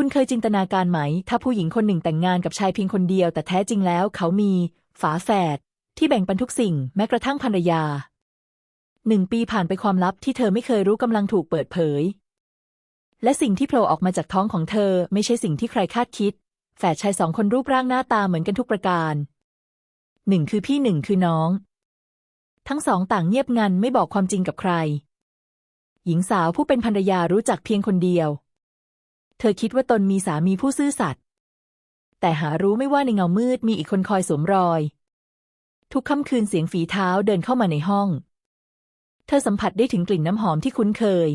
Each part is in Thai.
คุณเคยจินตนาการไหม ถ้าผู้หญิงคนหนึ่งแต่งงานกับชายเพียงคนเดียว แต่แท้จริงแล้วเขามี ฝาแฝดที่แบ่งปันทุกสิ่ง แม้กระทั่งภรรยาหนึ่งปีผ่านไปความลับที่เธอไม่เคยรู้กำลังถูกเปิดเผย และสิ่งที่โผล่ออกมาจากท้องของเธอไม่ใช่สิ่งที่ใครคาดคิด แฝดชายสองคนรูปร่างหน้าตาเหมือนกันทุกประการหนึ่งคือพี่หนึ่งคือน้อง ทั้งสองต่างเงียบงันไม่บอกความจริงกับใคร หญิงสาวผู้เป็นภรรยารู้จักเพียงคนเดียว เธอคิดว่าตนมีสามีผู้ซื่อสัตย์แต่หารู้ไม่ว่าในเงามืดมีอีกคนคอยสวมรอย ทุกค่ำคืนเสียงฝีเท้าเดินเข้ามาในห้อง เธอสัมผัสได้ถึงกลิ่นน้ำหอมที่คุ้นเคย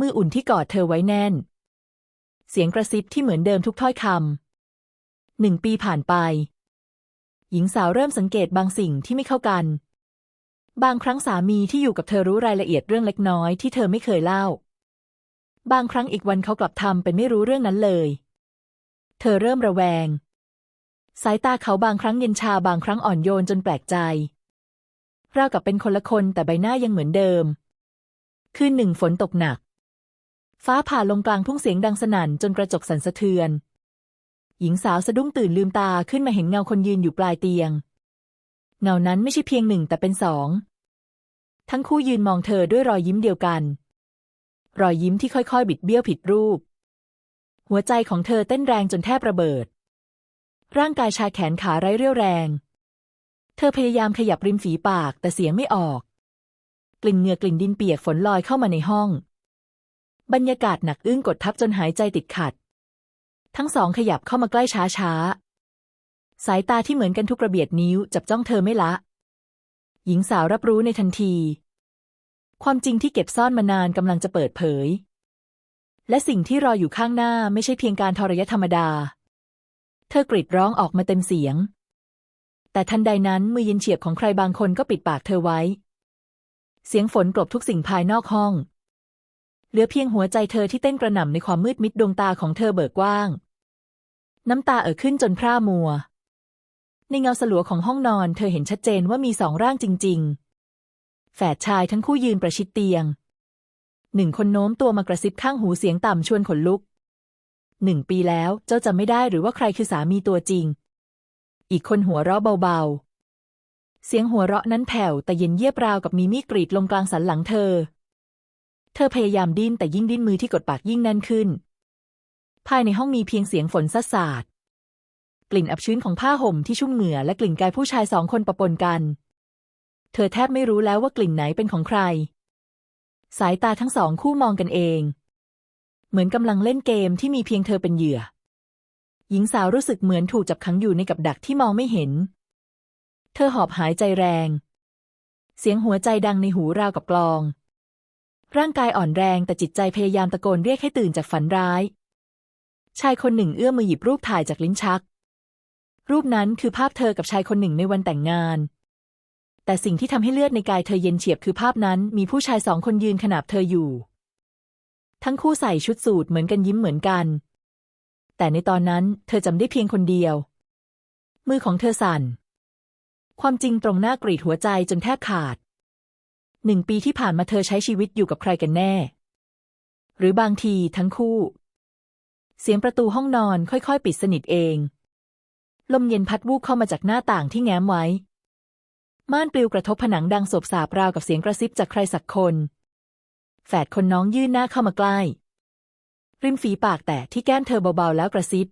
มืออุ่นที่กอดเธอไว้แน่น เสียงกระซิบที่เหมือนเดิมทุกถ้อยคำหนึ่งปีผ่านไป หญิงสาวเริ่มสังเกตบางสิ่งที่ไม่เข้ากัน บางครั้งสามีที่อยู่กับเธอรู้รายละเอียดเรื่องเล็กน้อยที่เธอไม่เคยเล่า บางครั้งอีกวันเขากลับทำเป็นไม่รู้เรื่องนั้นเลย เธอเริ่มระแวง สายตาเขาบางครั้งเย็นชาบางครั้งอ่อนโยนจนแปลกใจราวกับเป็นคนละคนแต่ใบหน้ายังเหมือนเดิม คืนหนึ่งฝนตกหนัก ฟ้าผ่าลงกลางทุ่งเสียงดังสนั่นจนกระจกสั่นสะเทือน หญิงสาวสะดุ้งตื่นลืมตาขึ้นมาเห็นเงาคนยืนอยู่ปลายเตียง เงานั้นไม่ใช่เพียงหนึ่งแต่เป็นสอง ทั้งคู่ยืนมองเธอด้วยรอยยิ้มเดียวกัน รอยยิ้มที่ค่อยๆ บิดเบี้ยวผิดรูป หัวใจของเธอเต้นแรงจนแทบระเบิด ร่างกายชาแขนขาไร้เรี่ยวแรง เธอพยายามขยับริมฝีปากแต่เสียงไม่ออก กลิ่นเหงื่อกลิ่นดินเปียกฝนลอยเข้ามาในห้อง บรรยากาศหนักอึ้งกดทับจนหายใจติดขัด ทั้งสองขยับเข้ามาใกล้ช้าช้าๆสายตาที่เหมือนกันทุกระเบียดนิ้วจับจ้องเธอไม่ละ หญิงสาวรับรู้ในทันที ความจริงที่เก็บซ่อนมานานกำลังจะเปิดเผย และสิ่งที่รออยู่ข้างหน้าไม่ใช่เพียงการทรยศธรรมดา เธอกรีดร้องออกมาเต็มเสียง แต่ทันใดนั้นมือเย็นเฉียบของใครบางคนก็ปิดปากเธอไว้ เสียงฝนกลบทุกสิ่งภายนอกห้อง เหลือเพียงหัวใจเธอที่เต้นกระหน่ำในความมืดมิดดวงตาของเธอเบิกกว้าง น้ำตาเอ่อขึ้นจนพร่ามัว ในเงาสลัวของห้องนอน เธอเห็นชัดเจนว่ามีสองร่างจริง ๆ แฝดชายทั้งคู่ยืนประชิดเตียง หนึ่งคนโน้มตัวมากระซิบข้างหูเสียงต่ำชวนขนลุก หนึ่งปีแล้วเจ้าจำไม่ได้หรือว่าใครคือสามีตัวจริง อีกคนหัวเราะเบาๆ เสียงหัวเราะนั้นแผ่วแต่เย็นเยียบราวกับมีมีดกรีดลงกลางสันหลังเธอ เธอพยายามดิ้นแต่ยิ่งดิ้นมือที่กดปากยิ่งแน่นขึ้น ภายในห้องมีเพียงเสียงฝนซัดสาดกลิ่นอับชื้นของผ้าห่มที่ชุ่มเหงื่อและกลิ่นกายผู้ชายสองคนปะปนกัน เธอแทบไม่รู้แล้วว่ากลิ่นไหนเป็นของใคร สายตาทั้งสองคู่มองกันเอง เหมือนกำลังเล่นเกมที่มีเพียงเธอเป็นเหยื่อ หญิงสาวรู้สึกเหมือนถูกจับขังอยู่ในกับดักที่มองไม่เห็น เธอหอบหายใจแรง เสียงหัวใจดังในหูราวกับกลอง ร่างกายอ่อนแรงแต่จิตใจพยายามตะโกนเรียกให้ตื่นจากฝันร้าย ชายคนหนึ่งเอื้อมมือหยิบรูปถ่ายจากลิ้นชัก รูปนั้นคือภาพเธอกับชายคนหนึ่งในวันแต่งงาน แต่สิ่งที่ทำให้เลือดในกายเธอเย็นเฉียบคือภาพนั้น มีผู้ชายสองคนยืนขนาบเธออยู่ ทั้งคู่ใส่ชุดสูทเหมือนกันยิ้มเหมือนกัน แต่ในตอนนั้นเธอจำได้เพียงคนเดียว มือของเธอสั่น ความจริงตรงหน้ากรีดหัวใจจนแทบขาดหนึ่งปีที่ผ่านมาเธอใช้ชีวิตอยู่กับใครกันแน่ หรือบางทีทั้งคู่ เสียงประตูห้องนอนค่อยๆ ปิดสนิทเอง ลมเย็นพัดวูบเข้ามาจากหน้าต่างที่แง้มไว้ ม่านปลิวกระทบผนังดังโสบสาบราวกับเสียงกระซิบจากใครสักคน แฝดคนน้องยื่นหน้าเข้ามาใกล้ ริมฝีปากแตะที่แก้มเธอเบาๆแล้วกระซิบ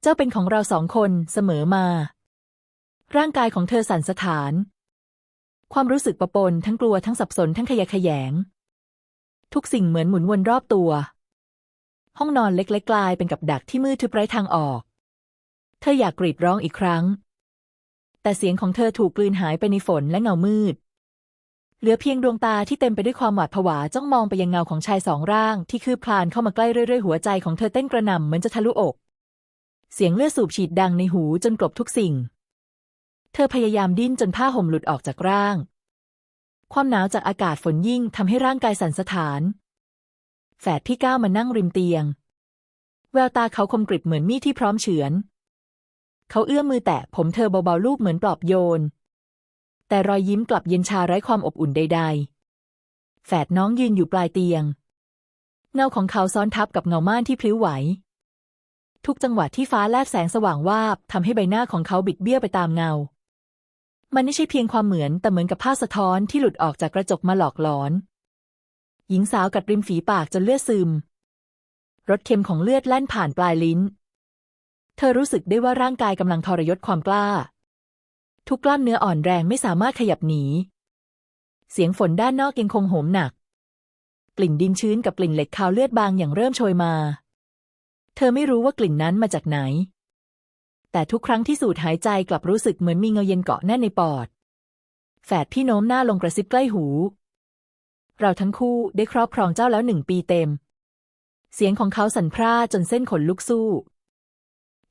เจ้าเป็นของเราสองคนเสมอมา ร่างกายของเธอสั่นสะท้าน ความรู้สึกปะปนทั้งกลัวทั้งสับสนทั้งขยะแขยง ทุกสิ่งเหมือนหมุนวนรอบตัว ห้องนอนเล็กๆกลายเป็นกับดักที่มืดทึบไร้ทางออก เธออยากกรีดร้องอีกครั้ง แต่เสียงของเธอถูกกลืนหายไปในฝนและเงามืด เหลือเพียงดวงตาที่เต็มไปด้วยความหวาดผวาจ้องมองไปยังเงาของชายสองร่างที่คืบคลานเข้ามาใกล้เรื่อยๆ หัวใจของเธอเต้นกระหน่ำเหมือนจะทะลุอก เสียงเลือดสูบฉีดดังในหูจนกลบทุกสิ่ง เธอพยายามดิ้นจนผ้าห่มหลุดออกจากร่าง ความหนาวจากอากาศฝนยิ่งทำให้ร่างกายสั่นสะท้าน แฝดพี่ก้าวมานั่งริมเตียง แววตาเขาคมกริบเหมือนมีดที่พร้อมเฉือน เขาเอื้อมมือแตะผมเธอเบาๆลูบเหมือนปลอบโยน แต่รอยยิ้มกลับเย็นชาไร้ความอบอุ่นใด ๆ แฝดน้องยืนอยู่ปลายเตียง เงาของเขาซ้อนทับกับเงาม่านที่พลิ้วไหว ทุกจังหวะที่ฟ้าแลบแสงสว่างวาบทำให้ใบหน้าของเขาบิดเบี้ยวไปตามเงา มันไม่ใช่เพียงความเหมือนแต่เหมือนกับภาพสะท้อนที่หลุดออกจากกระจกมาหลอกหลอน หญิงสาวกัดริมฝีปากจนเลือดซึมรสเค็มของเลือดแล่นผ่านปลายลิ้น เธอรู้สึกได้ว่าร่างกายกำลังทรยศความกล้า ทุกกล้ามเนื้ออ่อนแรงไม่สามารถขยับหนี เสียงฝนด้านนอกยังคงโหมหนัก กลิ่นดินชื้นกับกลิ่นเหล็กคาวเลือดบางอย่างเริ่มโชยมา เธอไม่รู้ว่ากลิ่นนั้นมาจากไหน แต่ทุกครั้งที่สูดหายใจกลับรู้สึกเหมือนมีเงาเย็นเกาะแน่นในปอด แฝดพี่โน้มหน้าลงกระซิบใกล้หู เราทั้งคู่ได้ครอบครองเจ้าแล้วหนึ่งปีเต็ม เสียงของเขาสั่นพร่าจนเส้นขนลุกสู้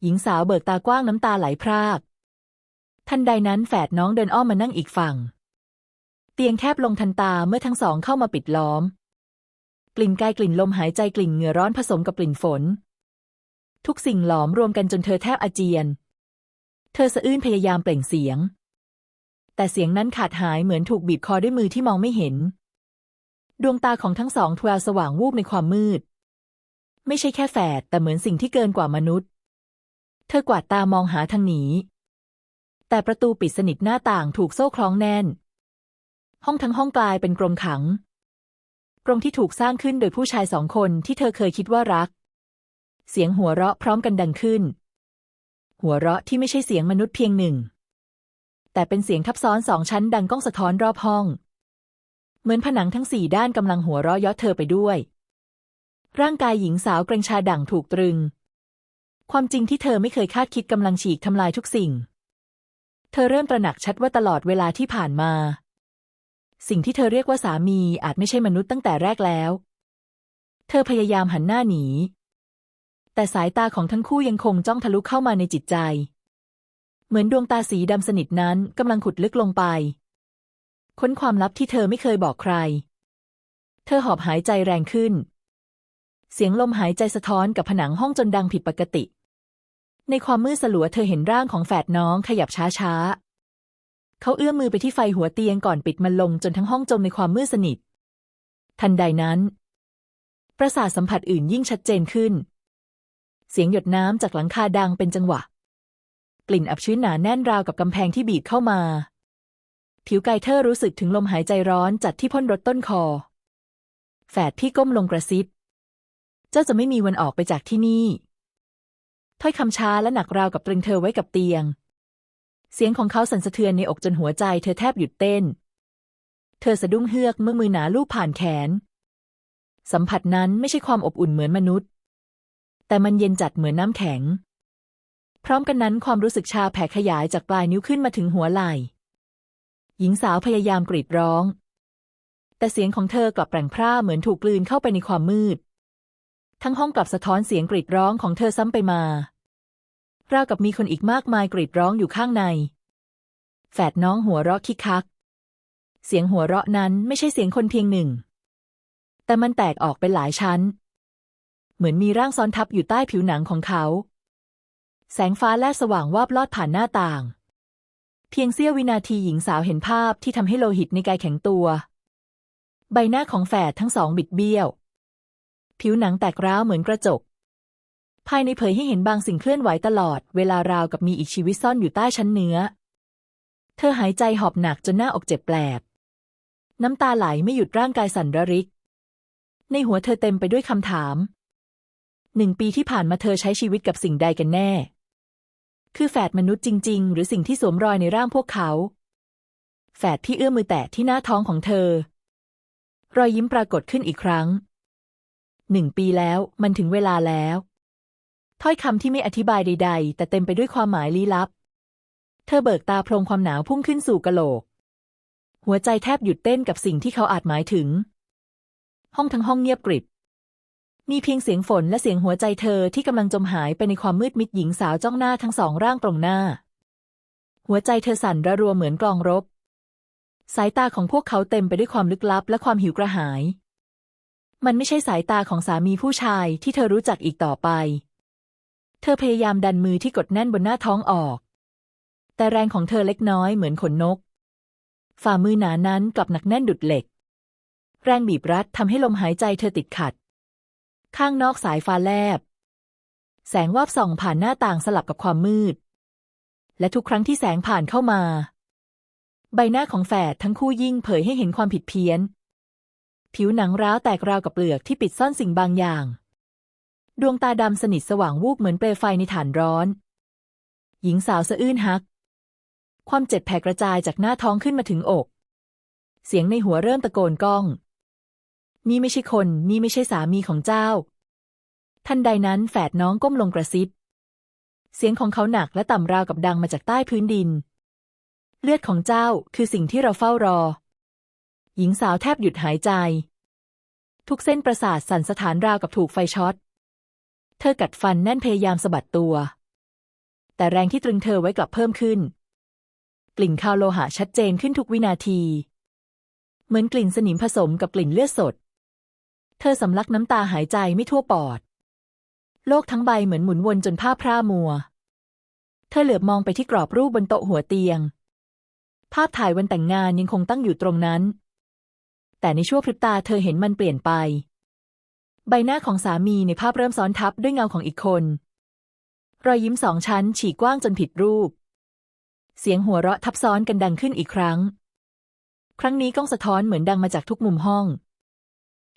หญิงสาวเบิกตากว้างน้ำตาไหลพราก ทันใดนั้นแฝดน้องเดินอ้อมมานั่งอีกฝั่ง เตียงแคบลงทันตาเมื่อทั้งสองเข้ามาปิดล้อม กลิ่นกายกลิ่นลมหายใจกลิ่นเหงื่อร้อนผสมกับกลิ่นฝน ทุกสิ่งหลอมรวมกันจนเธอแทบอาเจียน เธอสะอื้นพยายามเปล่งเสียง แต่เสียงนั้นขาดหายเหมือนถูกบีบคอด้วยมือที่มองไม่เห็น ดวงตาของทั้งสองทวาสว่างวูบในความมืด ไม่ใช่แค่แฝดแต่เหมือนสิ่งที่เกินกว่ามนุษย์ เธอกวาดตามองหาทางหนี แต่ประตูปิดสนิทหน้าต่างถูกโซ่คล้องแน่น ห้องทั้งห้องกลายเป็นกรงขัง กรงที่ถูกสร้างขึ้นโดยผู้ชายสองคนที่เธอเคยคิดว่ารัก เสียงหัวเราะพร้อมกันดังขึ้น หัวเราะที่ไม่ใช่เสียงมนุษย์เพียงหนึ่ง แต่เป็นเสียงทับซ้อนสองชั้นดังก้องสะท้อนรอบห้อง เหมือนผนังทั้งสี่ด้านกำลังหัวเราะเยาะเธอไปด้วย ร่างกายหญิงสาวเกรงชาดั่งถูกตรึง ความจริงที่เธอไม่เคยคาดคิดกำลังฉีกทำลายทุกสิ่ง เธอเริ่มตระหนักชัดว่าตลอดเวลาที่ผ่านมา สิ่งที่เธอเรียกว่าสามีอาจไม่ใช่มนุษย์ตั้งแต่แรกแล้ว เธอพยายามหันหน้าหนี แต่สายตาของทั้งคู่ยังคงจ้องทะลุเข้ามาในจิตใจ เหมือนดวงตาสีดำสนิทนั้นกำลังขุดลึกลงไป ค้นความลับที่เธอไม่เคยบอกใคร เธอหอบหายใจแรงขึ้นเสียงลมหายใจสะท้อนกับผนังห้องจนดังผิดปกติ ในความมืดสลัวเธอเห็นร่างของแฝดน้องขยับช้าๆ เขาเอื้อมมือไปที่ไฟหัวเตียงก่อนปิดมันลงจนทั้งห้องจมในความมืดสนิท ทันใดนั้น ประสาทสัมผัสอื่นยิ่งชัดเจนขึ้น เสียงหยดน้ำจากหลังคาดังเป็นจังหวะ กลิ่นอับชื้นหนาแน่นราวกับกำแพงที่บีบเข้ามา ผิวกายเธอรู้สึกถึงลมหายใจร้อนจัดที่พ่นรถต้นคอ แฝดพี่ก้มลงกระซิบ เจ้าจะไม่มีวันออกไปจากที่นี่ ถ้อยคำช้าและหนักราวกับตรึงเธอไว้กับเตียง เสียงของเขาสั่นสะเทือนในอกจนหัวใจเธอแทบหยุดเต้น เธอสะดุ้งเฮือกเมื่อมือหนาลูบผ่านแขน สัมผัสนั้นไม่ใช่ความอบอุ่นเหมือนมนุษย์ แต่มันเย็นจัดเหมือนน้ำแข็ง พร้อมกันนั้นความรู้สึกชาแผ่ขยายจากปลายนิ้วขึ้นมาถึงหัวไหล่ หญิงสาวพยายามกรีดร้อง แต่เสียงของเธอกลับแปลงพร่าเหมือนถูกกลืนเข้าไปในความมืด ทั้งห้องกลับสะท้อนเสียงกรีดร้องของเธอซ้ำไปมา ราวกับมีคนอีกมากมายกรีดร้องอยู่ข้างใน แฝดน้องหัวเราะคิกคัก เสียงหัวเราะนั้นไม่ใช่เสียงคนเพียงหนึ่ง แต่มันแตกออกเป็นหลายชั้น เหมือนมีร่างซ้อนทับอยู่ใต้ผิวหนังของเขา แสงฟ้าแลบสว่างวาบลอดผ่านหน้าต่าง เพียงเสี้ยววินาทีหญิงสาวเห็นภาพที่ทำให้โลหิตในกายแข็งตัว ใบหน้าของแฝดทั้งสองบิดเบี้ยว ผิวหนังแตกร้าวเหมือนกระจก ภายในเผยให้เห็นบางสิ่งเคลื่อนไหวตลอด เวลาราวกับมีอีกชีวิตซ่อนอยู่ใต้ชั้นเนื้อ เธอหายใจหอบหนักจนหน้าอกเจ็บแปลบ น้ำตาไหลไม่หยุดร่างกายสั่นระริก ในหัวเธอเต็มไปด้วยคำถาม หนึ่งปีที่ผ่านมาเธอใช้ชีวิตกับสิ่งใดกันแน่ คือแฝดมนุษย์จริง ๆ หรือสิ่งที่สวมรอยในร่างพวกเขา แฝดพี่เอื้อมมือแตะที่หน้าท้องของเธอ รอยยิ้มปรากฏขึ้นอีกครั้ง หนึ่งปีแล้ว มันถึงเวลาแล้ว ถ้อยคำที่ไม่อธิบายใด ๆ แต่เต็มไปด้วยความหมายลี้ลับ เธอเบิกตาโพลงความหนาวพุ่งขึ้นสู่กะโหลก หัวใจแทบหยุดเต้นกับสิ่งที่เขาอาจหมายถึง ห้องทั้งห้องเงียบกริบ มีเพียงเสียงฝนและเสียงหัวใจเธอที่กำลังจมหายไปในความมืดมิดหญิงสาวจ้องหน้าทั้งสองร่างตรงหน้า หัวใจเธอสั่นระรัวเหมือนกลองรบสายตาของพวกเขาเต็มไปด้วยความลึกลับและความหิวกระหาย มันไม่ใช่สายตาของสามีผู้ชายที่เธอรู้จักอีกต่อไป เธอพยายามดันมือที่กดแน่นบนหน้าท้องออก แต่แรงของเธอเล็กน้อยเหมือนขนนก ฝ่ามือหนานั้นกลับหนักแน่นดุดเหล็ก แรงบีบรัดทำให้ลมหายใจเธอติดขัด ข้างนอกสายฟ้าแลบ แสงวาบส่องผ่านหน้าต่างสลับกับความมืด และทุกครั้งที่แสงผ่านเข้ามา ใบหน้าของแฝดทั้งคู่ยิ่งเผยให้เห็นความผิดเพี้ยน ผิวหนังร้าวแตกราวกับเปลือกที่ปิดซ่อนสิ่งบางอย่าง ดวงตาดำสนิทสว่างวูบเหมือนเปลวไฟในฐานร้อน หญิงสาวสะอื้นฮัก ความเจ็บแผ่กระจายจากหน้าท้องขึ้นมาถึงอก เสียงในหัวเริ่มตะโกนก้อง นี่ไม่ใช่คน นี่ไม่ใช่สามีของเจ้า ทันใดนั้นแฝดน้องก้มลงกระซิบ เสียงของเขาหนักและต่ำราวกับดังมาจากใต้พื้นดิน เลือดของเจ้าคือสิ่งที่เราเฝ้ารอ หญิงสาวแทบหยุดหายใจ ทุกเส้นประสาทสั่นสถานราวกับถูกไฟช็อต เธอกัดฟันแน่นพยายามสะบัดตัว แต่แรงที่ตรึงเธอไว้กลับเพิ่มขึ้น กลิ่นคาวโลหะชัดเจนขึ้นทุกวินาที เหมือนกลิ่นสนิมผสมกับกลิ่นเลือดสด เธอสำลักน้ำตาหายใจไม่ทั่วปอด โลกทั้งใบเหมือนหมุนวนจนผ้าพร่ามัว เธอเหลือบมองไปที่กรอบรูปบนโต๊ะหัวเตียงภาพถ่ายวันแต่งงานยังคงตั้งอยู่ตรงนั้น แต่ในชั่วพริบตาเธอเห็นมันเปลี่ยนไป ใบหน้าของสามีในภาพเริ่มซ้อนทับด้วยเงาของอีกคน รอยยิ้มสองชั้นฉีกกว้างจนผิดรูป เสียงหัวเราะทับซ้อนกันดังขึ้นอีกครั้ง ครั้งนี้ก้องสะท้อนเหมือนดังมาจากทุกมุมห้อง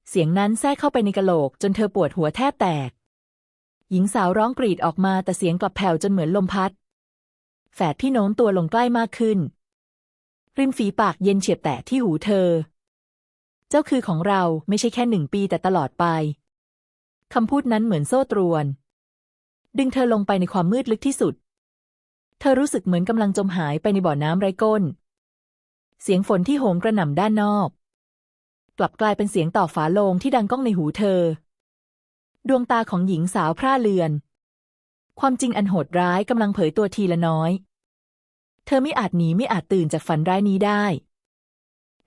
เสียงนั้นแทรกเข้าไปในกะโหลกจนเธอปวดหัวแทบแตก หญิงสาวร้องกรีดออกมาแต่เสียงกลับแผ่วจนเหมือนลมพัด แฝดพี่โน้มตัวลงใกล้มากขึ้นริมฝีปากเย็นเฉียบแตะที่หูเธอ เจ้าคือของเราไม่ใช่แค่หนึ่งปีแต่ตลอดไป คำพูดนั้นเหมือนโซ่ตรวน ดึงเธอลงไปในความมืดลึกที่สุด เธอรู้สึกเหมือนกำลังจมหายไปในบ่อน้ำไร้ก้น เสียงฝนที่โหมกระหน่ำด้านนอก กลับกลายเป็นเสียงต่อฝาโลงที่ดังก้องในหูเธอ ดวงตาของหญิงสาวพร่าเลือน ความจริงอันโหดร้ายกำลังเผยตัวทีละน้อย เธอไม่อาจหนีไม่อาจตื่นจากฝันร้ายนี้ได้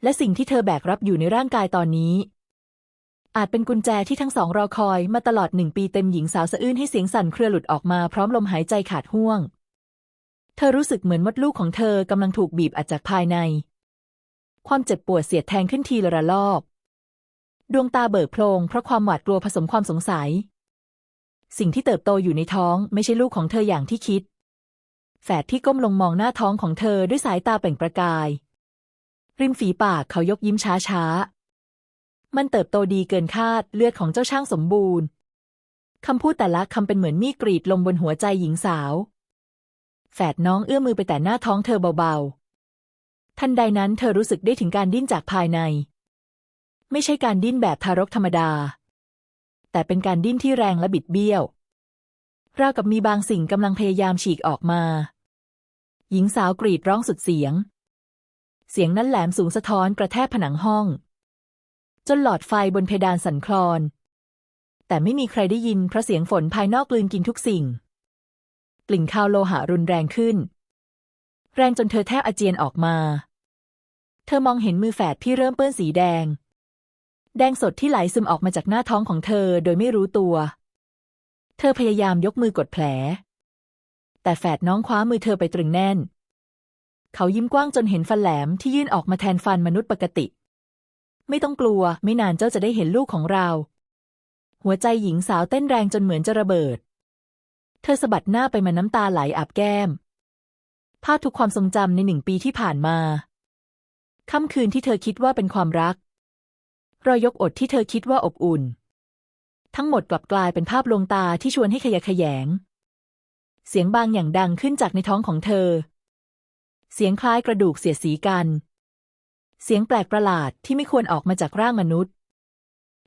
และสิ่งที่เธอแบกรับอยู่ในร่างกายตอนนี้ อาจเป็นกุญแจที่ทั้งสองรอคอยมาตลอดหนึ่งปีเต็มหญิงสาวสะอื้นให้เสียงสั่นเครือหลุดออกมาพร้อมลมหายใจขาดห่วง เธอรู้สึกเหมือนมดลูกของเธอกำลังถูกบีบอัดจากภายใน ความเจ็บปวดเสียดแทงขึ้นทีละระลอก ดวงตาเบิกโพลงเพราะความหวาดกลัวผสมความสงสัย สิ่งที่เติบโตอยู่ในท้องไม่ใช่ลูกของเธออย่างที่คิดแฝดที่ก้มลงมองหน้าท้องของเธอด้วยสายตาเปล่งประกาย ริมฝีปากเขายกยิ้มช้าช้าๆมันเติบโตดีเกินคาดเลือดของเจ้าช่างสมบูรณ์ คำพูดแต่ละคำเป็นเหมือนมีดกรีดลงบนหัวใจหญิงสาว แฝดน้องเอื้อมมือไปแต่หน้าท้องเธอเบาๆ ทันใดนั้นเธอรู้สึกได้ถึงการดิ้นจากภายใน ไม่ใช่การดิ้นแบบทารกธรรมดา แต่เป็นการดิ้นที่แรงและบิดเบี้ยวราวกับมีบางสิ่งกำลังพยายามฉีกออกมา หญิงสาวกรีดร้องสุดเสียง เสียงนั้นแหลมสูงสะท้อนกระแทกผนังห้อง จนหลอดไฟบนเพดานสั่นคลอน แต่ไม่มีใครได้ยินเพราะเสียงฝนภายนอกกลืนกินทุกสิ่ง กลิ่นคาวโลหะรุนแรงขึ้น แรงจนเธอแทบอาเจียนออกมา เธอมองเห็นมือแฝดที่เริ่มเปื้อนสีแดง แดงสดที่ไหลซึมออกมาจากหน้าท้องของเธอโดยไม่รู้ตัว เธอพยายามยกมือกดแผล แต่แฝดน้องคว้ามือเธอไปตรึงแน่น เขายิ้มกว้างจนเห็นฟันแหลมที่ยื่นออกมาแทนฟันมนุษย์ปกติ ไม่ต้องกลัว ไม่นานเจ้าจะได้เห็นลูกของเรา หัวใจหญิงสาวเต้นแรงจนเหมือนจะระเบิด เธอสะบัดหน้าไปมาน้ำตาไหลอาบแก้ม ภาพทุกความทรงจำในหนึ่งปีที่ผ่านมา ค่ำคืนที่เธอคิดว่าเป็นความรัก รอยยกอดที่เธอคิดว่าอบอุ่น ทั้งหมดกลับกลายเป็นภาพลวงตาที่ชวนให้ขยะแขยง เสียงบางอย่างดังขึ้นจากในท้องของเธอ เสียงคล้ายกระดูกเสียดสีกัน เสียงแปลกประหลาดที่ไม่ควรออกมาจากร่างมนุษย์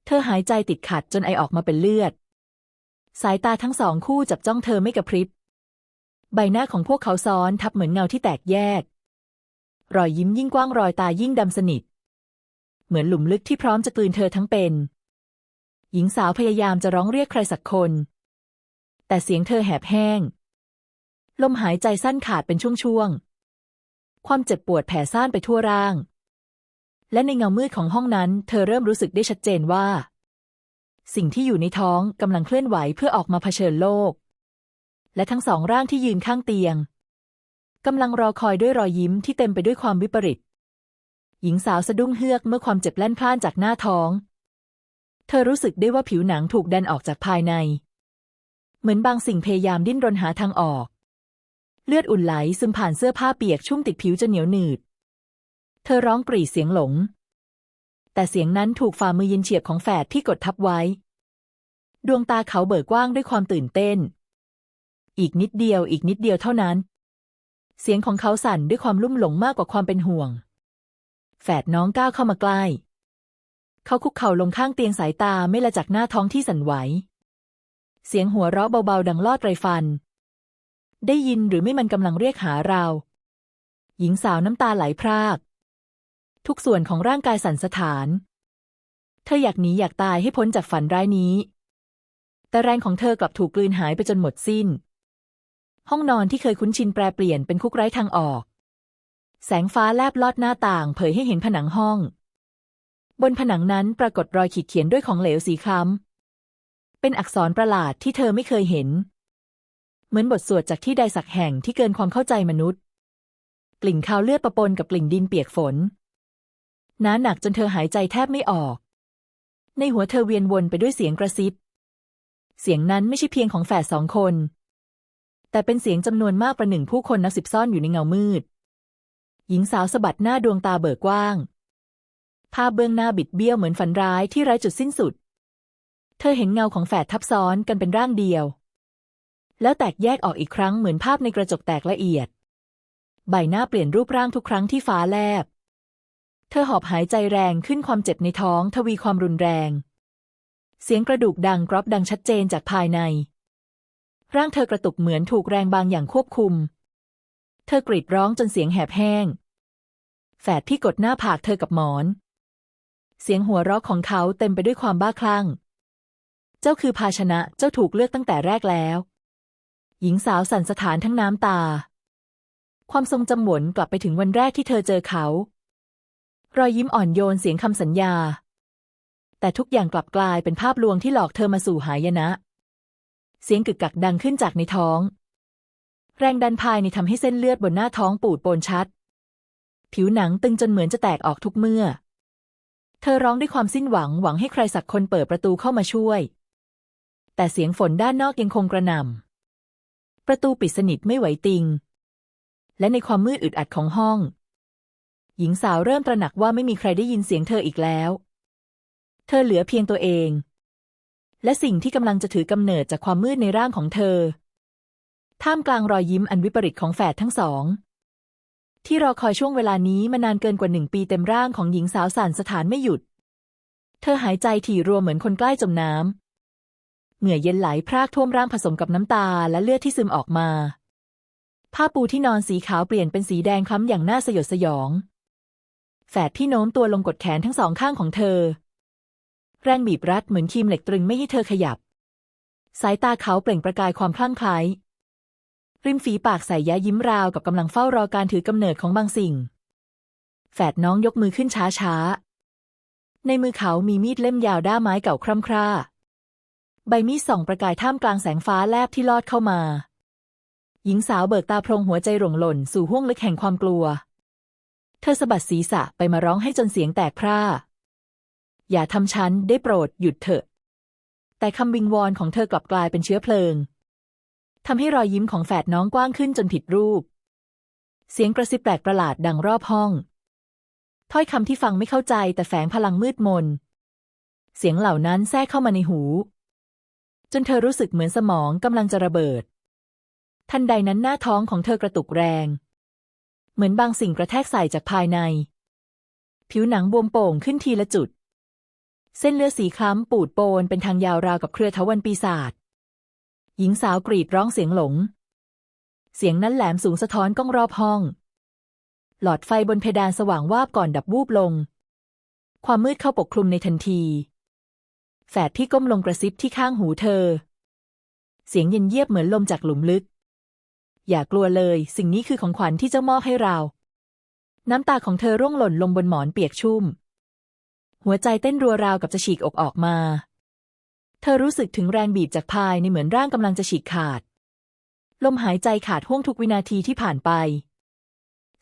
เธอหายใจติดขัดจนไอออกมาเป็นเลือด สายตาทั้งสองคู่จับจ้องเธอไม่กระพริบ ใบหน้าของพวกเขาซ้อนทับเหมือนเงาที่แตกแยก รอยยิ้มยิ่งกว้างรอยตายิ่งดำสนิท เหมือนหลุมลึกที่พร้อมจะกลืนเธอทั้งเป็น หญิงสาวพยายามจะร้องเรียกใครสักคน แต่เสียงเธอแหบแห้ง ลมหายใจสั้นขาดเป็นช่วงๆ ความเจ็บปวดแผ่ซ่านไปทั่วร่าง และในเงามืดของห้องนั้นเธอเริ่มรู้สึกได้ชัดเจนว่า สิ่งที่อยู่ในท้องกำลังเคลื่อนไหวเพื่อออกมาเผชิญโลก และทั้งสองร่างที่ยืนข้างเตียงกำลังรอคอยด้วยรอยยิ้มที่เต็มไปด้วยความวิปริต หญิงสาวสะดุ้งเฮือกเมื่อความเจ็บแล่นพล่านจากหน้าท้อง เธอรู้สึกได้ว่าผิวหนังถูกดันออกจากภายใน เหมือนบางสิ่งพยายามดิ้นรนหาทางออก เลือดอุ่นไหลซึมผ่านเสื้อผ้าเปียกชุ่มติดผิวจนเหนียวหนืด เธอร้องกรีดเสียงหลง แต่เสียงนั้นถูกฝ่ามือเย็นเฉียบของแฝดที่กดทับไว้ ดวงตาเขาเบิกกว้างด้วยความตื่นเต้น อีกนิดเดียวอีกนิดเดียวเท่านั้น เสียงของเขาสั่นด้วยความลุ่มหลงมากกว่าความเป็นห่วง แฝดน้องก้าวเข้ามาใกล้ เขาคุกเข่าลงข้างเตียงสายตาไม่ละจากหน้าท้องที่สั่นไหว เสียงหัวเราะเบาๆดังลอดไรฟัน ได้ยินหรือไม่มันกำลังเรียกหาเรา หญิงสาวน้ำตาไหลพราก ทุกส่วนของร่างกายสั่นสะท้าน เธออยากหนีอยากตายให้พ้นจากฝันร้ายนี้ แต่แรงของเธอกลับถูกกลืนหายไปจนหมดสิ้น ห้องนอนที่เคยคุ้นชินแปรเปลี่ยนเป็นคุกไร้ทางออก แสงฟ้าแลบลอดหน้าต่าง เผยให้เห็นผนังห้อง บนผนังนั้นปรากฏรอยขีดเขียนด้วยของเหลวสีคล้ำเป็นอักษรประหลาดที่เธอไม่เคยเห็น เหมือนบทสวดจากที่ใดสักแห่งที่เกินความเข้าใจมนุษย์ กลิ่นคาวเลือดประปนกับกลิ่นดินเปียกฝนหนาหนักจนเธอหายใจแทบไม่ออก ในหัวเธอเวียนวนไปด้วยเสียงกระซิบ เสียงนั้นไม่ใช่เพียงของแฝดสองคน แต่เป็นเสียงจำนวนมากประหนึ่งผู้คนนับสิบซ่อนอยู่ในเงามืด หญิงสาวสะบัดหน้าดวงตาเบิกกว้าง ภาพเบื้องหน้าบิดเบี้ยวเหมือนฝันร้ายที่ไร้จุดสิ้นสุด เธอเห็นเงาของแฝดทับซ้อนกันเป็นร่างเดียว แล้วแตกแยกออกอีกครั้งเหมือนภาพในกระจกแตกละเอียด ใบหน้าเปลี่ยนรูปร่างทุกครั้งที่ฟ้าแลบ เธอหอบหายใจแรงขึ้นความเจ็บในท้องทวีความรุนแรง เสียงกระดูกดังกรอบดังชัดเจนจากภายใน ร่างเธอกระตุกเหมือนถูกแรงบางอย่างควบคุม เธอกรีดร้องจนเสียงแหบแห้ง แฝดพี่กดหน้าผากเธอกับหมอน เสียงหัวเราะของเขาเต็มไปด้วยความบ้าคลั่ง เจ้าคือภาชนะ เจ้าถูกเลือกตั้งแต่แรกแล้ว หญิงสาวสั่นสะท้านทั้งน้ำตา ความทรงจำหวนกลับไปถึงวันแรกที่เธอเจอเขา รอยยิ้มอ่อนโยนเสียงคำสัญญา แต่ทุกอย่างกลับกลายเป็นภาพลวงที่หลอกเธอมาสู่หายนะ เสียงกึกกักดังขึ้นจากในท้อง แรงดันภายในทำให้เส้นเลือดบนหน้าท้องปูดโปนชัด ผิวหนังตึงจนเหมือนจะแตกออกทุกเมื่อ เธอร้องด้วยความสิ้นหวังหวังให้ใครสักคนเปิดประตูเข้ามาช่วย แต่เสียงฝนด้านนอกยังคงกระหน่ำ ประตูปิดสนิทไม่ไหวติง และในความมืดอึดอัดของห้อง หญิงสาวเริ่มตระหนักว่าไม่มีใครได้ยินเสียงเธออีกแล้ว เธอเหลือเพียงตัวเอง และสิ่งที่กำลังจะถือกำเนิดจากความมืดในร่างของเธอ ท่ามกลางรอยยิ้มอันวิปริตของแฝดทั้งสอง ที่รอคอยช่วงเวลานี้มานานเกินกว่าหนึ่งปีเต็มร่างของหญิงสาวสั่นสถานไม่หยุด เธอหายใจถี่รัวเหมือนคนใกล้จมน้ำ เหงื่อเย็นไหลพรากท่วมร่างผสมกับน้ำตาและเลือดที่ซึมออกมา ผ้าปูที่นอนสีขาวเปลี่ยนเป็นสีแดงคล้ำอย่างน่าสยดสยอง แฝดพี่โน้มตัวลงกดแขนทั้งสองข้างของเธอ แรงบีบรัดเหมือนคีมเหล็กตรึงไม่ให้เธอขยับ สายตาเขาเปล่งประกายความคลั่งไคล้ริมฝีปากใส่ยะยิ้มราวกับกำลังเฝ้ารอการถือกำเนิดของบางสิ่ง แฝดน้องยกมือขึ้นช้าช้าๆในมือเขามีมีดเล่มยาวด้าไม้เก่าคร่ำคร่า ใบมีดส่องประกายท่ามกลางแสงฟ้าแลบที่ลอดเข้ามา หญิงสาวเบิกตาโพรงหัวใจหลงหล่นสู่ห้วงลึกแห่งความกลัว เธอสะบัดศีรษะไปมาร้องให้จนเสียงแตกพร่า อย่าทำฉันได้โปรดหยุดเถอะ แต่คำวิงวอนของเธอกลับกลายเป็นเชื้อเพลิงทำให้รอยยิ้มของแฝดน้องกว้างขึ้นจนผิดรูป เสียงกระซิบแปลกประหลาดดังรอบห้อง ถ้อยคำที่ฟังไม่เข้าใจแต่แฝงพลังมืดมน เสียงเหล่านั้นแทรกเข้ามาในหู จนเธอรู้สึกเหมือนสมองกำลังจะระเบิด ทันใดนั้นหน้าท้องของเธอกระตุกแรง เหมือนบางสิ่งกระแทกใส่จากภายใน ผิวหนังบวมโป่งขึ้นทีละจุด เส้นเลือดสีคล้ำปูดโปนเป็นทางยาวราวกับเครือทวันปีศาจหญิงสาวกรีดร้องเสียงหลง เสียงนั้นแหลมสูงสะท้อนก้องรอบห้อง หลอดไฟบนเพดานสว่างวาบก่อนดับวูบลง ความมืดเข้าปกคลุมในทันที แฝดพี่ก้มลงกระซิบที่ข้างหูเธอ เสียงเย็นเยียบเหมือนลมจากหลุมลึก อย่ากลัวเลย สิ่งนี้คือของขวัญที่เจ้ามอบให้เรา น้ำตาของเธอร่วงหล่นลงบนหมอนเปียกชุ่ม หัวใจเต้นรัวราวกับจะฉีกอกออกมา เธอรู้สึกถึงแรงบีบจากภายในเหมือนร่างกำลังจะฉีกขาด ลมหายใจขาดห่วงทุกวินาทีที่ผ่านไป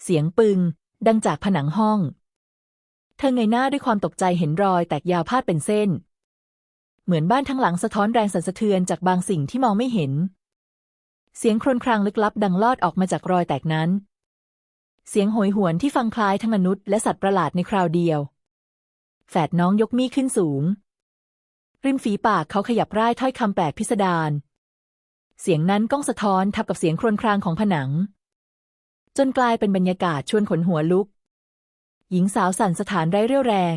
เสียงปึง ดังจากผนังห้อง เธอเงยหน้าด้วยความตกใจเห็นรอยแตกยาวพาดเป็นเส้น เหมือนบ้านทั้งหลังสะท้อนแรงสั่นสะเทือนจากบางสิ่งที่มองไม่เห็น เสียงครวญครางลึกลับดังลอดออกมาจากรอยแตกนั้น เสียงโหยหวนที่ฟังคล้ายทั้งมนุษย์และสัตว์ประหลาดในคราวเดียว แฝดน้องยกมีดขึ้นสูง ริมฝีปากเขาขยับร่ายถ้อยคำแปลกพิสดาร เสียงนั้นก้องสะท้อนทับกับเสียงครวญครางของผนัง จนกลายเป็นบรรยากาศชวนขนหัวลุก หญิงสาวสั่นสถานไร้เรี่ยวแรง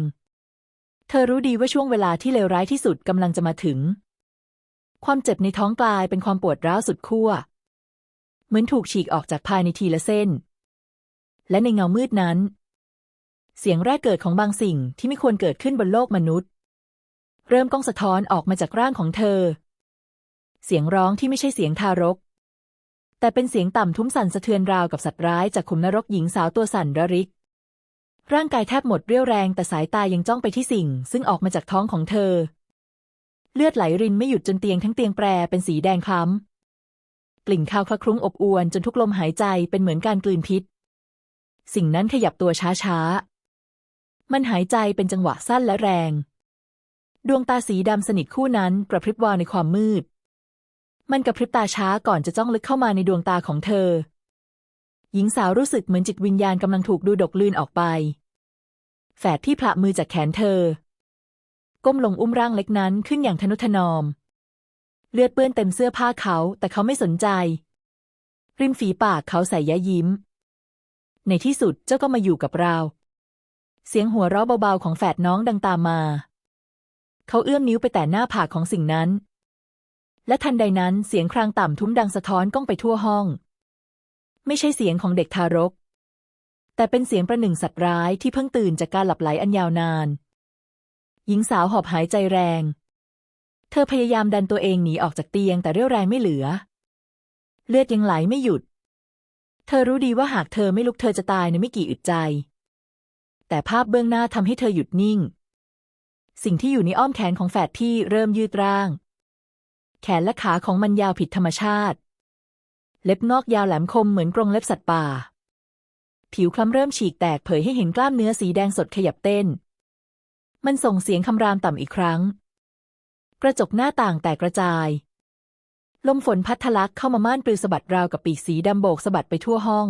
เธอรู้ดีว่าช่วงเวลาที่เลวร้ายที่สุดกำลังจะมาถึง ความเจ็บในท้องกลายเป็นความปวดร้าวสุดขั้ว เหมือนถูกฉีกออกจากภายในทีละเส้น และในเงามืดนั้น เสียงแรกเกิดของบางสิ่งที่ไม่ควรเกิดขึ้นบนโลกมนุษย์ เริ่มก้องสะท้อนออกมาจากร่างของเธอ เสียงร้องที่ไม่ใช่เสียงทารก แต่เป็นเสียงต่ำทุ้มสั่นสะเทือนราวกับสัตว์ร้ายจากขุมนรกหญิงสาวตัวสั่นระริก ร่างกายแทบหมดเรี่ยวแรงแต่สายตายังจ้องไปที่สิ่ง ซึ่งออกมาจากท้องของเธอ เลือดไหลรินไม่หยุดจนเตียงทั้งเตียงแปรเป็นสีแดงคล้ำกลิ่นคาวคละคลุ้งอบอวนจนทุกลมหายใจเป็นเหมือนการกลืนพิษ สิ่งนั้นขยับตัวช้าๆ มันหายใจเป็นจังหวะสั้นและแรง ดวงตาสีดำสนิทคู่นั้นกระพริบวาวในความมืด มันกระพริบตาช้าก่อนจะจ้องลึกเข้ามาในดวงตาของเธอ หญิงสาวรู้สึกเหมือนจิตวิญญาณกำลังถูกดูดกลืนออกไป แฝดพี่พละมือจากแขนเธอ ก้มลงอุ้มร่างเล็กนั้นขึ้นอย่างทนุถนอม เลือดเปื้อนเต็มเสื้อผ้าเขา แต่เขาไม่สนใจ ริมฝีปากเขาใส่ยะยิ้ม ในที่สุดเจ้าก็มาอยู่กับเรา เสียงหัวเราะเบาๆของแฝดน้องดังตามมา เขาเอื้อมนิ้วไปแต่หน้าผากของสิ่งนั้น และทันใดนั้นเสียงครางต่ำทุ้มดังสะท้อนก้องไปทั่วห้อง ไม่ใช่เสียงของเด็กทารก แต่เป็นเสียงประหนึ่งสัตว์ร้ายที่เพิ่งตื่นจากการหลับไหลอันยาวนาน หญิงสาวหอบหายใจแรง เธอพยายามดันตัวเองหนีออกจากเตียงแต่เรี่ยวแรงไม่เหลือ เลือดยังไหลไม่หยุด เธอรู้ดีว่าหากเธอไม่ลุกเธอจะตายในไม่กี่อึดใจ แต่ภาพเบื้องหน้าทำให้เธอหยุดนิ่ง สิ่งที่อยู่ในอ้อมแขนของแฝดพี่เริ่มยืดร่าง แขนและขาของมันยาวผิดธรรมชาติ เล็บนอกยาวแหลมคมเหมือนกรงเล็บสัตว์ป่า ผิวคล้ำเริ่มฉีกแตกเผยให้เห็นกล้ามเนื้อสีแดงสดขยับเต้น มันส่งเสียงคำรามต่ำอีกครั้ง กระจกหน้าต่างแตกกระจาย ลมฝนพัดทะลักเข้ามาม่านปลิวสะบัดราวกับปีกสีดำโบกสะบัดไปทั่วห้อง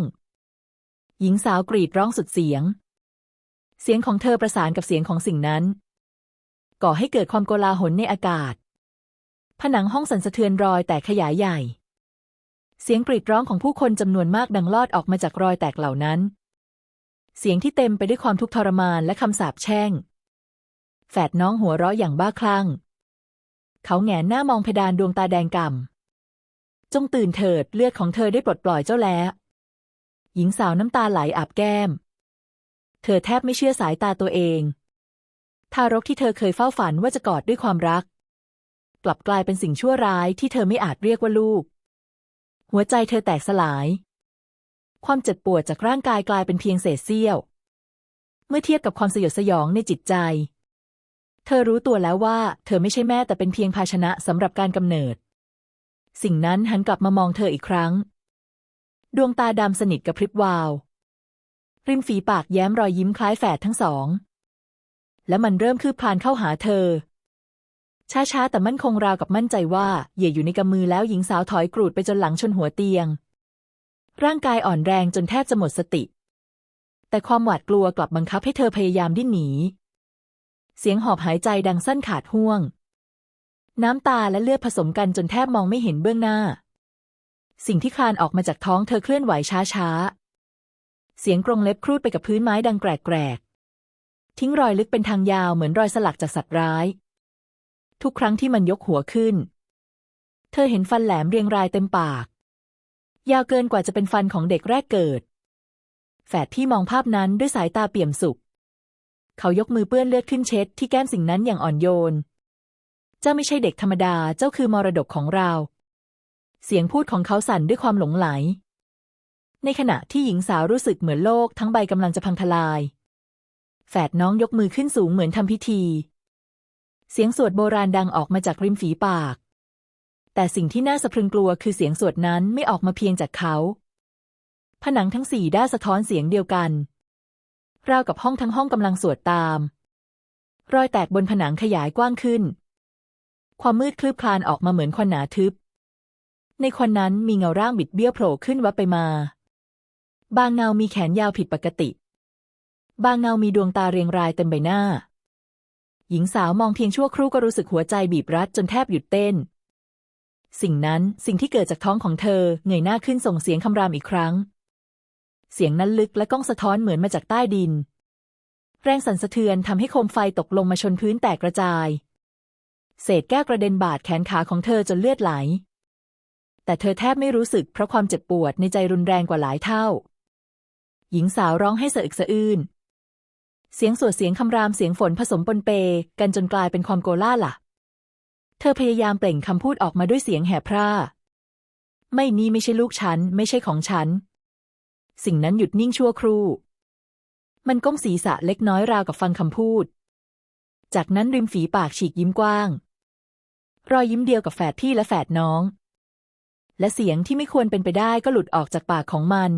หญิงสาวกรีดร้องสุดเสียง เสียงของเธอประสานกับเสียงของสิ่งนั้น ก่อให้เกิดความโกลาหลในอากาศ ผนังห้องสั่นสะเทือนรอยแตกขยายใหญ่ เสียงกรีดร้องของผู้คนจำนวนมากดังลอดออกมาจากรอยแตกเหล่านั้น เสียงที่เต็มไปด้วยความทุกข์ทรมานและคำสาปแช่ง แฝดน้องหัวเราะอย่างบ้าคลั่ง เขาแงนหน้ามองเพดานดวงตาแดงก่ำ จงตื่นเถิดเลือดของเธอได้ปลดปล่อยเจ้าแล้ว หญิงสาวน้ำตาไหลอาบแก้ม เธอแทบไม่เชื่อสายตาตัวเอง ทารกที่เธอเคยเฝ้าฝันว่าจะกอดด้วยความรัก กลับกลายเป็นสิ่งชั่วร้ายที่เธอไม่อาจเรียกว่าลูก หัวใจเธอแตกสลาย ความเจ็บปวดจากร่างกายกลายเป็นเพียงเศษเสี้ยว เมื่อเทียบกับความสยดสยองในจิตใจ เธอรู้ตัวแล้วว่า เธอไม่ใช่แม่แต่เป็นเพียงภาชนะสำหรับการกำเนิด สิ่งนั้นหันกลับมามองเธออีกครั้ง ดวงตาดำสนิทกับพริบวาว ริมฝีปากแย้มรอยยิ้มคล้ายแฝดทั้งสอง และมันเริ่มคืบคลานเข้าหาเธอ ช้าๆ แต่มั่นคงราวกับมั่นใจว่าเหยื่ออยู่ในกำมือแล้วหญิงสาวถอยกรูดไปจนหลังชนหัวเตียง ร่างกายอ่อนแรงจนแทบจะหมดสติ แต่ความหวาดกลัวกลับบังคับให้เธอพยายามดิ้นหนี เสียงหอบหายใจดังสั้นขาดห่วง น้ำตาและเลือดผสมกันจนแทบมองไม่เห็นเบื้องหน้า สิ่งที่คลานออกมาจากท้องเธอเคลื่อนไหวช้าๆ เสียงกรงเล็บครูดไปกับพื้นไม้ดังแกรกๆทิ้งรอยลึกเป็นทางยาวเหมือนรอยสลักจากสัตว์ร้าย ทุกครั้งที่มันยกหัวขึ้น เธอเห็นฟันแหลมเรียงรายเต็มปาก ยาวเกินกว่าจะเป็นฟันของเด็กแรกเกิด แฝดพี่มองภาพนั้นด้วยสายตาเปี่ยมสุข เขายกมือเปื้อนเลือดขึ้นเช็ดที่แก้มสิ่งนั้นอย่างอ่อนโยน เจ้าไม่ใช่เด็กธรรมดา เจ้าคือมรดกของเรา เสียงพูดของเขาสั่นด้วยความหลงไหล ในขณะที่หญิงสาวรู้สึกเหมือนโลกทั้งใบกำลังจะพังทลาย แฝดน้องยกมือขึ้นสูงเหมือนทำพิธี เสียงสวดโบราณดังออกมาจากริมฝีปาก แต่สิ่งที่น่าสะพรึงกลัวคือเสียงสวดนั้นไม่ออกมาเพียงจากเขา ผนังทั้งสี่ด้านสะท้อนเสียงเดียวกัน ราวกับห้องทั้งห้องกำลังสวดตาม รอยแตกบนผนังขยายกว้างขึ้น ความมืดคลืบคลานออกมาเหมือนควันหนาทึบ ในควันนั้นมีเงาร่างบิดเบี้ยวโผล่ขึ้นวับไปมา บางเงามีแขนยาวผิดปกติ บางเงามีดวงตาเรียงรายเต็มใบหน้า หญิงสาวมองเพียงชั่วครู่ก็รู้สึกหัวใจบีบรัดจนแทบหยุดเต้น สิ่งนั้นสิ่งที่เกิดจากท้องของเธอเงยหน้าขึ้นส่งเสียงคำรามอีกครั้ง เสียงนั้นลึกและก้องสะท้อนเหมือนมาจากใต้ดิน แรงสั่นสะเทือนทำให้โคมไฟตกลงมาชนพื้นแตกกระจาย เศษแก้วกระเด็นบาดแขนขาของเธอจนเลือดไหล แต่เธอแทบไม่รู้สึกเพราะความเจ็บปวดในใจรุนแรงกว่าหลายเท่า หญิงสาวร้องให้สะอึกสะอื้น เสียงสวดเสียงคำรามเสียงฝนผสมปนเปกันจนกลายเป็นความโกล่าหละเธอพยายามเปล่งคำพูดออกมาด้วยเสียงแหบพร่า ไม่นี่ไม่ใช่ลูกฉัน ไม่ใช่ของฉัน สิ่งนั้นหยุดนิ่งชั่วครู่ มันก้มศีรษะเล็กน้อยราวกับฟังคำพูด จากนั้นริมฝีปากฉีกยิ้มกว้าง รอยยิ้มเดียวกับแฝดพี่และแฝดน้อง และเสียงที่ไม่ควรเป็นไปได้ก็หลุดออกจากปากของมัน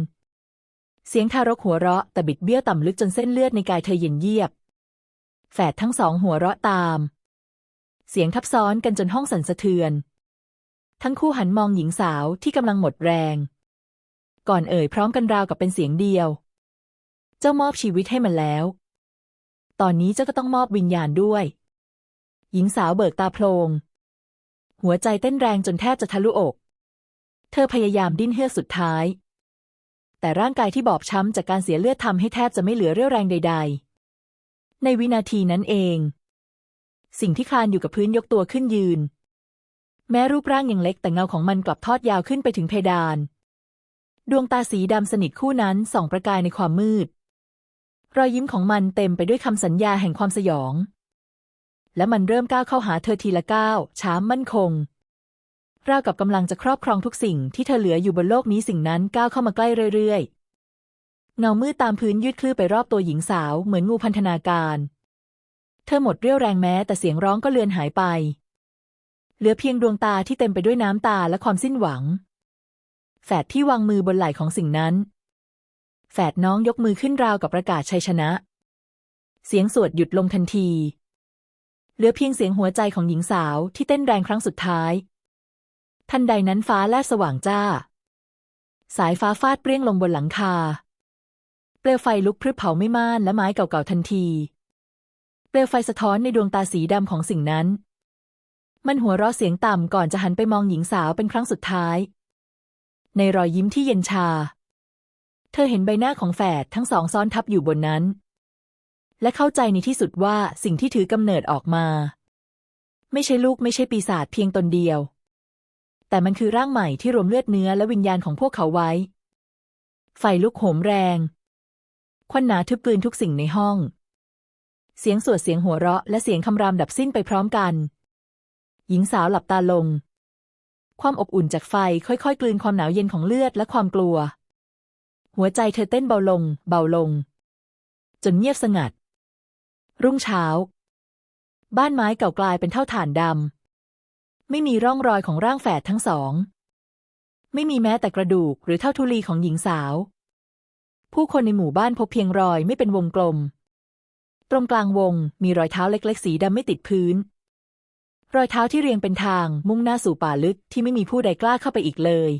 เสียงทารกหัวเราะแต่บิดเบี้ยวต่ำลึกจนเส้นเลือดในกายเธอเย็นเยียบ แฝดทั้งสองหัวเราะตาม เสียงทับซ้อนกันจนห้องสั่นสะเทือน ทั้งคู่หันมองหญิงสาวที่กำลังหมดแรง ก่อนเอ่ยพร้อมกันราวกับเป็นเสียงเดียว เจ้ามอบชีวิตให้มันแล้ว ตอนนี้เจ้าก็ต้องมอบวิญญาณด้วย หญิงสาวเบิกตาโพลงหัวใจเต้นแรงจนแทบจะทะลุอก เธอพยายามดิ้นเฮือกสุดท้าย แต่ร่างกายที่บอบช้ำจากการเสียเลือดทำให้แทบจะไม่เหลือเรี่ยวแรงใด ๆ ในวินาทีนั้นเอง สิ่งที่คลานอยู่กับพื้นยกตัวขึ้นยืน แม้รูปร่างยังเล็กแต่เงาของมันกลับทอดยาวขึ้นไปถึงเพดาน ดวงตาสีดำสนิทคู่นั้นส่องประกายในความมืด รอยยิ้มของมันเต็มไปด้วยคำสัญญาแห่งความสยอง และมันเริ่มก้าวเข้าหาเธอทีละก้าวช้ามั่นคง ราวกับกำลังจะครอบครองทุกสิ่งที่เธอเหลืออยู่บนโลกนี้สิ่งนั้นก้าวเข้ามาใกล้เรื่อยๆ เงามืดตามพื้นยืดคลื่ไปรอบตัวหญิงสาวเหมือนงูพันธนาการ เธอหมดเรี่ยวแรงแม้แต่เสียงร้องก็เลือนหายไป เหลือเพียงดวงตาที่เต็มไปด้วยน้ำตาและความสิ้นหวัง แฝดพี่วางมือบนไหล่ของสิ่งนั้น แฝดน้องยกมือขึ้นราวกับประกาศชัยชนะ เสียงสวดหยุดลงทันที เหลือเพียงเสียงหัวใจของหญิงสาวที่เต้นแรงครั้งสุดท้าย ทันใดนั้นฟ้าแลบสว่างจ้า สายฟ้าฟาดเปรี้ยงลงบนหลังคา เปลวไฟลุกพรึบเผาไม่ม่านและไม้เก่าๆทันที เปลวไฟสะท้อนในดวงตาสีดำของสิ่งนั้น มันหัวเราะเสียงต่ำก่อนจะหันไปมองหญิงสาวเป็นครั้งสุดท้าย ในรอยยิ้มที่เย็นชา เธอเห็นใบหน้าของแฝดทั้งสองซ้อนทับอยู่บนนั้น และเข้าใจในที่สุดว่าสิ่งที่ถือกำเนิดออกมา ไม่ใช่ลูกไม่ใช่ปีศาจเพียงตนเดียว แต่มันคือร่างใหม่ที่รวมเลือดเนื้อและวิญญาณของพวกเขาไว้ ไฟลุกโหมแรง ควันหนาทึบกลืนทุกสิ่งในห้อง เสียงสวดเสียงหัวเราะ และเสียงคำรามดับสิ้นไปพร้อมกัน หญิงสาวหลับตาลง ความอบอุ่นจากไฟค่อยๆ กลืนความหนาวเย็นของเลือดและความกลัว หัวใจเธอเต้นเบาลง เบาลง จนเงียบสงัด รุ่งเช้า บ้านไม้เก่ากลายเป็นเท่าฐานดำ ไม่มีร่องรอยของร่างแฝดทั้งสอง ไม่มีแม้แต่กระดูกหรือเท่าทุลีของหญิงสาว ผู้คนในหมู่บ้านพบเพียงรอยไม่เป็นวงกลม ตรงกลางวงมีรอยเท้าเล็ก ๆ สีดำไม่ติดพื้น รอยเท้าที่เรียงเป็นทางมุ่งหน้าสู่ป่าลึกที่ไม่มีผู้ใดกล้าเข้าไปอีกเลย